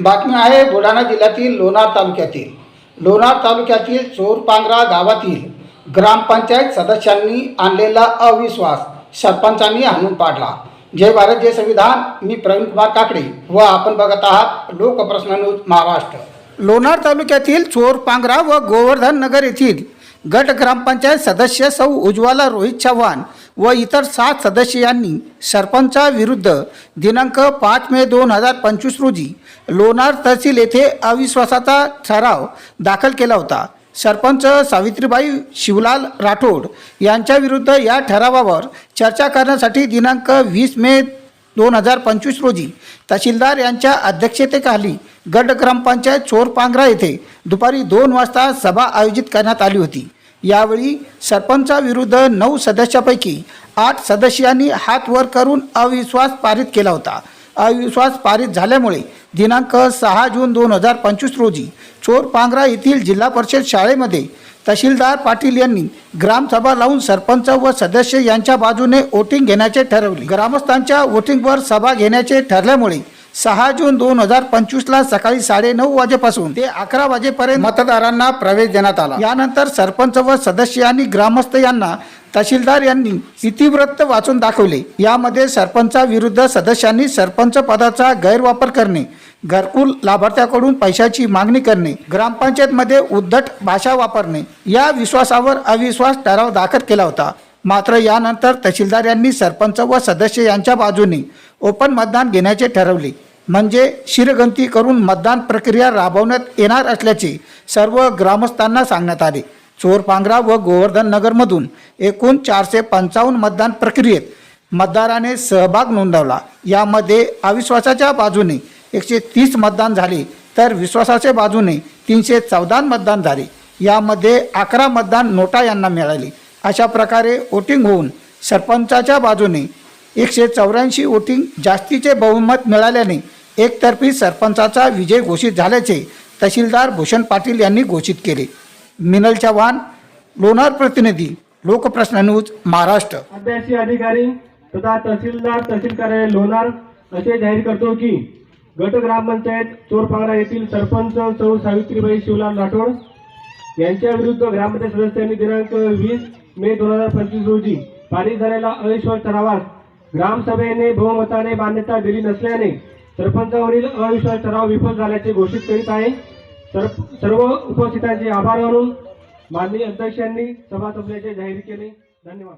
बातमी आहे बुलढाणा जिल्ह्यातील लोणार तालुक्यातील. लोणार तालुक्यातील चोरपांगरा गावातील ग्रामपंचायत सदस्यांनी आणलेला अविश्वास सरपंचांनी आणून पाडला. जय भारत जय संविधान. मी प्रवीण कुमार काकडे व आपण बघत आहात लोकप्रश्न न्यूज महाराष्ट्र. लोणार तालुक्यातील चोरपांगरा व गोवर्धन नगर येथील गट ग्रामपंचायत सदस्य सौ उज्ज्वला रोहित चव्हाण व इतर सात सदस्यांनी सरपंचाविरुद्ध दिनांक पाच मे दोन हजार पंचवीस रोजी लोणार तहसील येथे अविश्वासाचा ठराव दाखल केला होता. सरपंच सावित्रीबाई शिवलाल राठोड यांच्याविरुद्ध या ठरावावर चर्चा करण्यासाठी दिनांक वीस मे दोन हजार पंचवीस रोजी तहसीलदार यांच्या अध्यक्षतेखाली गट ग्रामपंचायत चोरपांगरा येथे दुपारी दोन वाजता सभा आयोजित करण्यात आली होती. यावेळी सरपंचाविरुद्ध नऊ सदस्यापैकी आठ सदस्यांनी हात वर करून अविश्वास पारित केला होता. अविश्वास पारित झाल्यामुळे दिनांक सहा जून दोन हजार पंचवीस रोजी चोरपांगरा येथील जिल्हा परिषद शाळेमध्ये तहसीलदार पाटील यांनी ग्रामसभा लावून सरपंच व सदस्य यांच्या बाजूने वोटिंग घेण्याचे ठरवले. ग्रामस्थांच्या वोटिंगवर सभा घेण्याचे ठरल्यामुळे सहा जून दोन हजार पंचवीसला सकाळी साडेनऊ वाजेपासून ते अकरा वाजेपर्यंत मतदारांना प्रवेश देण्यात आला. यानंतर सरपंच व सदस्य आणि ग्रामस्थ यांना तहसीलदार यांनी इतिवृत्त वाचून दाखवले. यामध्ये सरपंचाविरुद्ध सदस्यांनी सरपंच पदाचा गैरवापर करणे घरकुल लाभार्थ्याकडून पैशाची मागणी करणे ग्रामपंचायतमध्ये उद्धट भाषा वापरणे या विश्वासावर अविश्वास ठराव दाखल केला होता. मात्र यानंतर तहसीलदार यांनी सरपंच व सदस्य यांच्या बाजूने ओपन मतदान घेण्याचे ठरवले. म्हणजे शिरगंती करून मतदान प्रक्रिया राबवण्यात येणार असल्याचे सर्व ग्रामस्थांना सांगण्यात आले. चोरपांगरा व गोवर्धन नगरमधून एकूण चारशे पंचावन्न मतदान प्रक्रियेत मतदाराने सहभाग नोंदवला. यामध्ये अविश्वासाच्या बाजूने एकशे तीस मतदान झाले तर विश्वासाच्या बाजूने तीनशे चौदा मतदान झाले. यामध्ये अकरा मतदान नोटा यांना मिळाले. अशा प्रकारे वोटिंग होऊन सरपंचाच्या बाजूने एकशे चौऱ्याऐंशी वोटिंग जास्तीचे बहुमत मिळाल्याने एकतर्फी सरपंचाचा विजय घोषित झाल्याचे तहसीलदार भूषण पाटील यांनी घोषित केले. मिनल चव्हाण लोणार प्रतिनिधी लोकप्रश्न न्यूज महाराष्ट्र. अभ्यासी अधिकारी तथा तहसीलदार तहसील कार्यालय लोणार असे जाहीर करतो की गट ग्रामपंचायत चोरपांगरा येथील सरपंच सौ सावित्रीबाई शिवलाल राठोड यांच्या विरुद्ध ग्रामपंचायत सदस्यांनी दिनांक वीस मे दोन हजार पंचवीस रोजी पारित झालेला अविश्वास ठरावास ग्रामसभेने बहुमताने मान्यता दिली नसल्याने सरपंचावरील अविश्वास ठराव विफल झाल्याचे घोषित करीत आहे. सर्व उपस्थितांचे आभार मानून माननीय अध्यक्षांनी सभा संपल्याचे जाहीर केले. धन्यवाद.